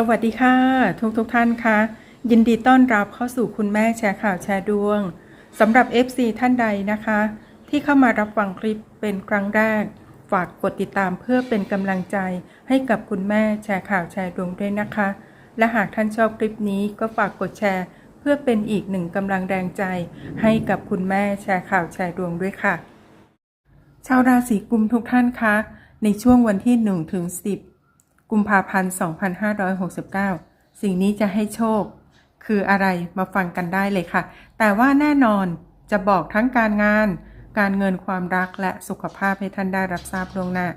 สวัสดีค่ะ ทุกทุกท่านคะยินดีต้อนรับเข้าสู่คุณแม่แชร์ข่าวแชร์ดวงสำหรับ FC ท่านใดนะคะ ที่เข้ามารับฟังคลิปเป็นครั้งแรก ฝากกดติดตามเพื่อเป็นกำลังใจให้กับคุณแม่แชร์ข่าวแชร์ดวงด้วยนะคะ และหากท่านชอบคลิปนี้ก็ฝากกดแชร์ เพื่อเป็นอีกหนึ่งกำลังแรงใจ ให้กับคุณแม่แชร์ข่าวแชร์ดวงด้วยค่ะ ชาวราศีกุมทุกท่านคะในช่วงวันที่1ถึง10 กุมภาพันธ์ 2569 สิ่งนี้จะให้โชค คืออะไรมาฟังกันได้เลยค่ะ แต่ว่าแน่นอนจะบอกทั้งการงาน การเงินความรักและสุขภาพให้ท่านได้รับทราบล่วงหน้า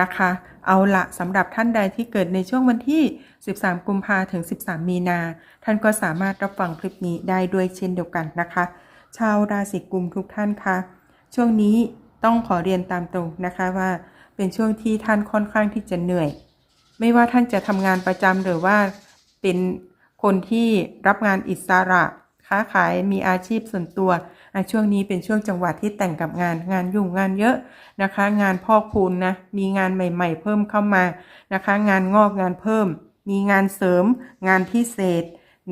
นะคะ เอาละสำหรับท่านใดที่เกิดในช่วงวันที่ 13 กุมภาถึง 13 มีนา ท่านก็สามารถรับฟังคลิปนี้ได้ด้วยเช่นเดียวกันนะคะ ชาวราศีกุมทุกท่านคะช่วงนี้ต้องขอเรียนตามตรงนะคะว่า เป็นช่วงที่ท่านค่อนข้างที่จะเหนื่อย ไม่ว่าท่านจะทำงานประจำหรือว่าเป็นคนที่รับงานอิสระ ค้าขายมีอาชีพส่วนตัว ช่วงนี้เป็นช่วงจังหวะที่แต่งกับงานงานยุ่งงานเยอะนะคะ งานพอกพูนนะ มีงานใหม่ๆ เพิ่มเข้ามานะคะ งานงอกงานเพิ่ม มีงานเสริม งานพิเศษ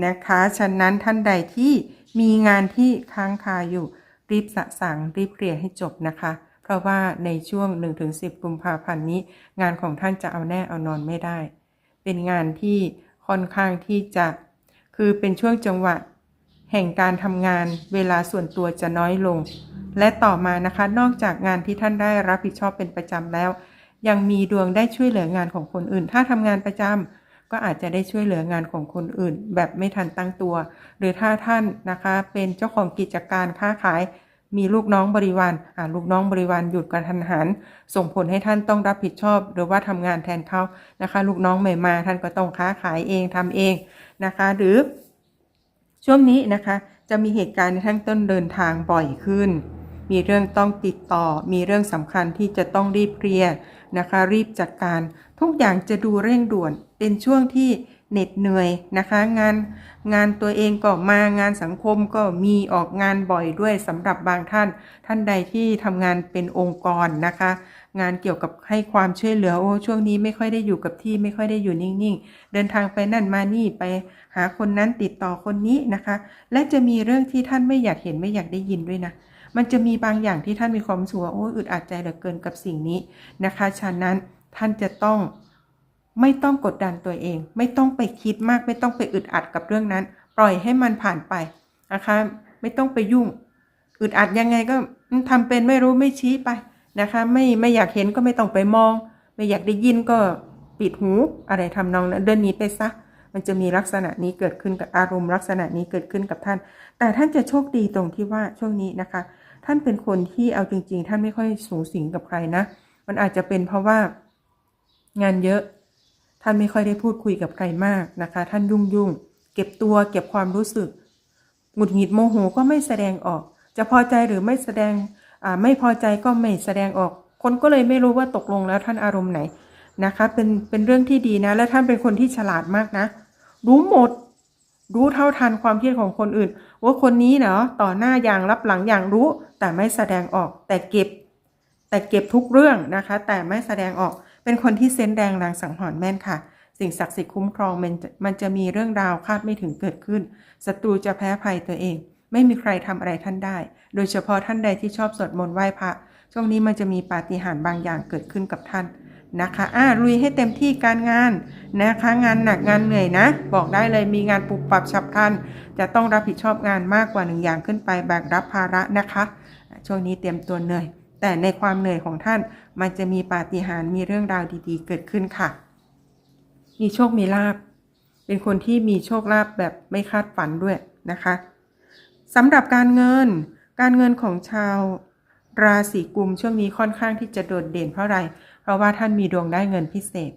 นะคะ ฉะนั้นท่านใดที่มีงานที่ค้างคาอยู่รีบสะสางรีบเคลียร์ให้จบนะคะ เพราะว่าในช่วง 1-10 กุมภาพันธ์นี้ งานของท่านจะเอาแน่เอานอนไม่ได้ เป็นงานที่ค่อนข้างที่จะคือเป็นช่วงจังหวะ แห่งการทำงานเวลาส่วนตัวจะน้อยลง และต่อมานะคะนอกจากงานที่ท่านได้รับผิดชอบเป็นประจำแล้ว ยังมีดวงได้ช่วยเหลืองานของคนอื่น ถ้าทำงานประจำก็อาจจะได้ช่วยเหลืองานของคนอื่น แบบไม่ทันตั้งตัว หรือถ้าท่านนะคะเป็นเจ้าของกิจการค้าขาย มีลูกน้องบริวารอ่าลูกน้องบริวารหยุดกระทันหัน ส่งผลให้ท่านต้องรับผิดชอบ หรือว่าทำงานแทนเขานะคะ ลูกน้องใหม่มาท่านก็ต้องค้าขายเองทำเองนะคะ หรือ ช่วงนี้นะคะจะมีเหตุการณ์ในท่านต้นเดินทางบ่อยขึ้น มีเรื่องต้องติดต่อ มีเรื่องสำคัญที่จะต้องรีบเคลียร์นะคะ รีบจัดการ ทุกอย่างจะดูเร่งด่วน เป็นช่วงที่ เหน็ดเหนื่อยนะคะ งานงานตัวเองก็มางานสังคมก็มีออกงานบ่อยด้วยสำหรับบางท่าน ท่านใดที่ทำงานเป็นองค์กรนะคะ งานเกี่ยวกับให้ความช่วยเหลือโอ้ช่วงนี้ไม่ค่อยได้อยู่กับที่ไม่ค่อยได้อยู่นิ่งๆ เดินทางไปนั่นมานี่ไปหาคนนั้นติดต่อคนนี้นะคะ และจะมีเรื่องที่ท่านไม่อยากเห็นไม่อยากได้ยินด้วยนะมันจะมีบางอย่างที่ท่านมีความสึกว่าโอ้อึดอัดใจเหลือเกินกับสิ่งนี้นะคะฉะนั้นท่านจะต้อง ไม่ต้องกดดันตัวเอง ไม่ต้องไปคิดมาก ไม่ต้องไปอึดอัดกับเรื่องนั้น ปล่อยให้มันผ่านไปนะคะ ไม่ต้องไปยุ่ง อึดอัดยังไงก็ทำเป็นไม่รู้ไม่ชี้ไปนะคะ ไม่ไม่อยากเห็นก็ไม่ต้องไปมอง ไม่อยากได้ยินก็ปิดหูอะไรทำนองนั้นเดินหนีไปซะมันจะมีลักษณะนี้เกิดขึ้นกับอารมณ์ลักษณะนี้เกิดขึ้นกับท่าน แต่ท่านจะโชคดีตรงที่ว่าช่วงนี้นะคะ ท่านเป็นคนที่เอาจริง ๆ ท่านไม่ค่อยสูงสิงกับใครนะ มันอาจจะเป็นเพราะว่างานเยอะ ท่านไม่ค่อยได้พูดคุยกับใครมากนะคะ ท่านยุ่งยุ่งเก็บตัวเก็บความรู้สึกหงุดหงิดโมโหก็ไม่แสดงออก จะพอใจหรือไม่แสดงไม่พอใจก็ไม่แสดงออก คนก็เลยไม่รู้ว่าตกลงแล้วท่านอารมณ์ไหนนะคะ เป็นเป็นเรื่องที่ดีนะ และท่านเป็นคนที่ฉลาดมากนะ รู้หมด รู้เท่าทันความคิดของคนอื่น ว่าคนนี้เนาะต่อหน้าอย่างรับหลังอย่างรู้ แต่ไม่แสดงออก แต่เก็บ แต่เก็บทุกเรื่องนะคะ แต่ไม่แสดงออก เป็นคนที่เซนแรงรางสังหรณ์แม่นค่ะ สิ่งศักดิ์สิทธิ์คุ้มครองมันจะมันจะมีเรื่องราวคาดไม่ถึงเกิดขึ้นศัตรูจะแพ้ภัยตัวเอง ไม่มีใครทำอะไรท่านได้ โดยเฉพาะท่านใดที่ชอบสวดมนต์ไหว้พระช่วงนี้มันจะมีปาฏิหาริย์บางอย่างเกิดขึ้นกับท่านนะคะอ่าลุยให้เต็มที่การงานนะคะ งานหนักงานเหนื่อยนะ บอกได้เลยมีงานปุบปับฉับพลัน จะต้องรับผิดชอบงานมากกว่าหนึ่งอย่างขึ้นไปแบกรับภาระนะคะ ช่วงนี้เตรียมตัวเหนื่อย แต่ในความเหนื่อยของท่านมันจะมีปาฏิหาริย์มีเรื่องราวดีๆ เกิดขึ้นค่ะ มีโชคมีลาบ เป็นคนที่มีโชคลาภแบบไม่คาดฝันด้วยนะคะสำหรับการเงิน การเงินของชาวราศีกุมช่วงนี้ค่อนข้างที่จะโดดเด่นเพราะอะไร เพราะว่าท่านมีดวงได้เงินพิเศษ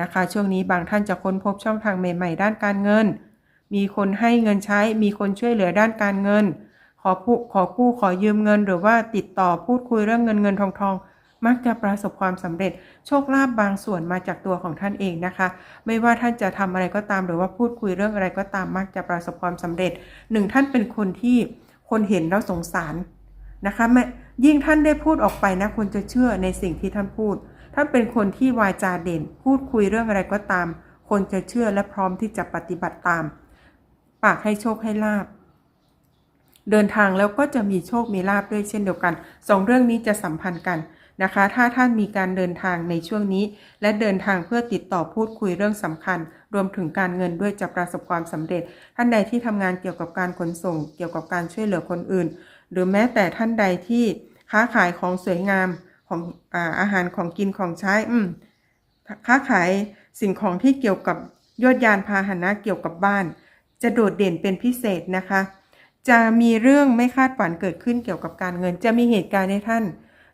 นะคะ ช่วงนี้บางท่านจะค้นพบช่องทางใหม่ ๆ ด้านการเงิน มีคนให้เงินใช้ มีคนช่วยเหลือด้านการเงิน ขอผู้ขอกู้ขอยืมเงิน หรือว่าติดต่อพูดคุยเรื่องเงินเงินทองทองมักจะประสบความสำเร็จ โชคลาภบางส่วนมาจากตัวของท่านเองนะคะ ไม่ว่าท่านจะทำอะไรก็ตาม หรือว่าพูดคุยเรื่องอะไรก็ตามมักจะประสบความสำเร็จหนึ่งท่านเป็นคนที่คนเห็นแล้วสงสารนะคะแม่ยิ่งท่านได้พูดออกไปนะคนจะเชื่อในสิ่งที่ท่านพูด ท่านเป็นคนที่วาจาเด่น พูดคุยเรื่องอะไรก็ตามคคนจะเชื่อและพร้อมที่จะปฏิบัติตาม ปากให้โชคให้ลาบ เดินทางแล้วก็จะมีโชคมีลาบด้วยเช่นเดียวกันสองเรื่องนี้จะสัมพันธ์กันนะคะ ถ้าท่านมีการเดินทางในช่วงนี้ และเดินทางเพื่อติดต่อพูดคุยเรื่องสำคัญ รวมถึงการเงินด้วยจะประสบความสำเร็จ ท่านใดที่ทำงานเกี่ยวกับการขนส่ง เกี่ยวกับการช่วยเหลือคนอื่น หรือแม้แต่ท่านใดที่ค้าขายของสวยงามของอาอาหารของกินของใช้อืมค้าขายสิ่งของที่เกี่ยวกับยวดยานพาหนะเกี่ยวกับบ้าน จะโดดเด่นเป็นพิเศษนะคะ จะมีเรื่องไม่คาดฝันเกิดขึ้นเกี่ยวกับการเงิน จะมีเหตุการณ์ให้ท่าน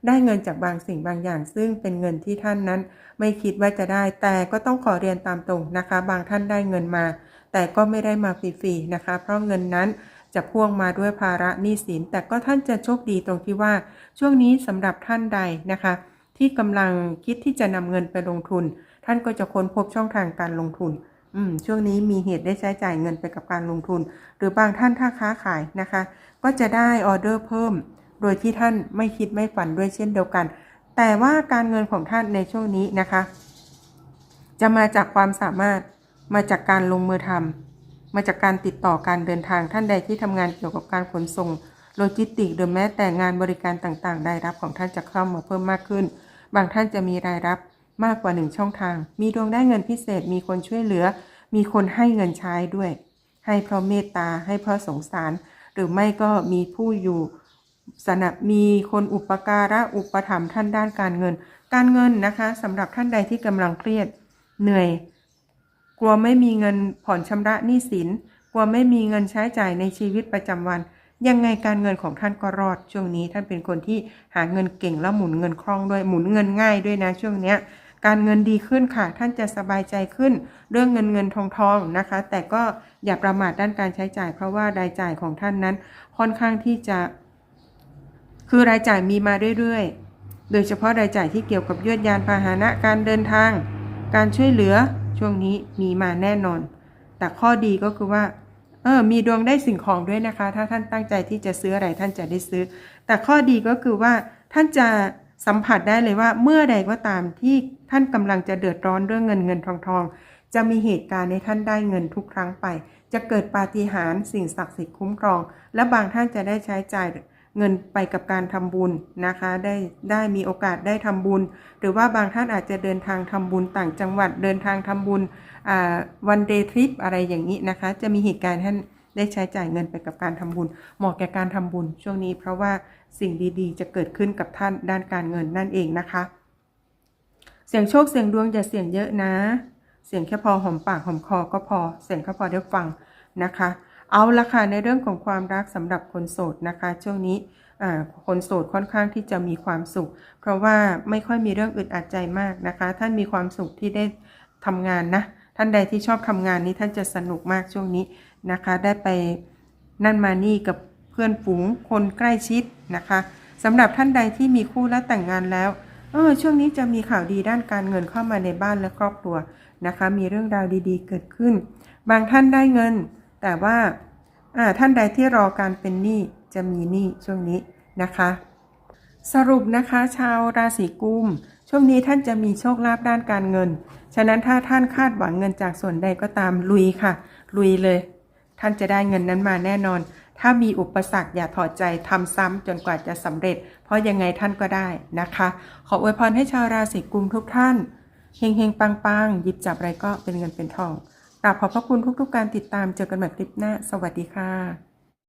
ได้เงินจากบางสิ่งบางอย่าง ซึ่งเป็นเงินที่ท่านนั้น ไม่คิดว่าจะได้ แต่ก็ต้องขอเรียนตามตรงนะคะ บางท่านได้เงินมา แต่ก็ไม่ได้มาฟรีๆนะคะ เพราะเงินนั้นจะพ่วงมาด้วยภาระหนี้สิน แต่ก็ท่านจะโชคดีตรงที่ว่า ช่วงนี้สำหรับท่านใดนะคะ ที่กำลังคิดที่จะนำเงินไปลงทุน ท่านก็จะค้นพบช่องทางการลงทุน อืมช่วงนี้มีเหตุได้ใช้จ่ายเงินไปกับการลงทุน หรือบางท่านถ้าค้าขายนะคะ ก็จะได้ออเดอร์เพิ่ม โดยที่ท่านไม่คิดไม่ฝันด้วยเช่นเดียวกัน แต่ว่าการเงินของท่านในช่วงนี้นะคะ จะมาจากความสามารถมาจากการลงมือทำมาจากการติดต่อการเดินทางท่านใดที่ทำงานเกี่ยวกับการขนส่งโลจิสติกหรือแม้แต่งานบริการต่างๆรายรับของท่านจะเข้ามาเพิ่มมากขึ้น บางท่านจะมีรายรับ มากกว่าหนึ่งช่องทาง มีดวงได้เงินพิเศษ มีคนช่วยเหลือ มีคนให้เงินใช้ด้วย ให้เพราะเมตตา ให้เพราะสงสาร หรือไม่ก็มีผู้อยู่สนับมีคนอุปการะอุปถัมภ์ท่านด้านการเงิน การเงินนะคะสำหรับท่านใดที่กำลังเครียด เหนื่อย กลัวไม่มีเงินผ่อนชำระหนี้สิน กลัวไม่มีเงินใช้จ่ายในชีวิตประจำวัน ยังไงการเงินของท่านก็รอด ช่วงนี้ท่านเป็นคนที่หาเงินเก่งแล้วหมุนเงินคล่องด้วยหมุนเงินง่ายด้วยนะช่วงเนี้ย การเงินดีขึ้นค่ะ ท่านจะสบายใจขึ้นเรื่องเงินเงินทองทองนะคะ แต่ก็อย่าประมาทด้านการใช้จ่าย เพราะว่ารายจ่ายของท่านนั้น ค่อนข้างที่จะ คือรายจ่ายมีมาเรื่อยๆ โดยเฉพาะรายจ่ายที่เกี่ยวกับยวดยานพาหนะการเดินทาง การช่วยเหลือช่วงนี้มีมาแน่นอน แต่ข้อดีก็คือว่าเออมีดวงได้สิ่งของด้วยนะคะ ถ้าท่านตั้งใจที่จะซื้ออะไรท่านจะได้ซื้อ แต่ข้อดีก็คือว่าท่านจะ สัมผัสได้เลยว่าเมื่อใดก็ตามที่ท่านกำลังจะเดือดร้อนเรื่องเงินเงินทองทองจะมีเหตุการณ์ให้ท่านได้เงินทุกครั้งไป จะเกิดปาฏิหาริย์สิ่งศักดิ์สิทธิ์คุ้มครอง และบางท่านจะได้ใช้จ่ายเงินไปกับการทำบุญนะคะ ได้ได้มีโอกาสได้ทำบุญ หรือว่าบางท่านอาจจะเดินทางทำบุญต่างจังหวัดเดินทางทำบุญวันเดย์ทริปอะไรอย่างนี้นะคะ จะมีเหตุการณ์ท่านได้ใช้จ่ายเงินไปกับการทำบุญ เหมาะแก่การทำบุญช่วงนี้เพราะว่าสิ่งดีๆ จะเกิดขึ้นกับท่านด้านการเงินนั่นเองนะคะ เสียงโชคเสียงดวงอย่าเสียงเยอะนะ เสียงแค่พอหอมปากหอมคอก็พอ เสียงแค่พอได้ฟังนะคะ เอาละค่ะในเรื่องของความรักสำหรับคนโสดนะคะ ช่วงนี้คนโสดค่อนข้างที่จะมีความสุข เพราะว่าไม่ค่อยมีเรื่องอึดอัดใจมากนะคะ ท่านมีความสุขที่ได้ทำงานนะ ท่านใดที่ชอบทำงานนี้ท่านจะสนุกมากช่วงนี้นะคะ ได้ไปนั่นมานี่กับ พื่อนฝูงคนใกล้ชิดนะคะสำหรับท่านใดที่มีคู่และแต่งงานแล้วเออช่วงนี้จะมีข่าวดีด้านการเงินเข้ามาในบ้านและครอบครัวนะคะ มีเรื่องราวดีๆ เกิดขึ้น บางท่านได้เงิน แต่ว่าท่านใดที่รอการเป็นหนี้จะมีหนี้ช่วงนี้นะคะ สรุปนะคะชาวราศีกุมช่วงนี้ท่านจะมีโชคลาภด้านการเงิน ฉะนั้นถ้าท่านคาดหวังเงินจากส่วนใดก็ตามลุยค่ะ ลุยเลย ท่านจะได้เงินนั้นมาแน่นอน ถ้ามีอุปสรรคอย่าถอดใจทำซ้ำจนกว่าจะสำเร็จ เพราะยังไงท่านก็ได้นะคะ ขออวยพรให้ชาวราศีกุมทุกท่านเฮงเฮงปังปังหยิบจับอะไรก็เป็นเงินเป็นทองกราบขอบพระคุณทุกๆการติดตามเจอกันใหม่คลิปหน้า สวัสดีค่ะ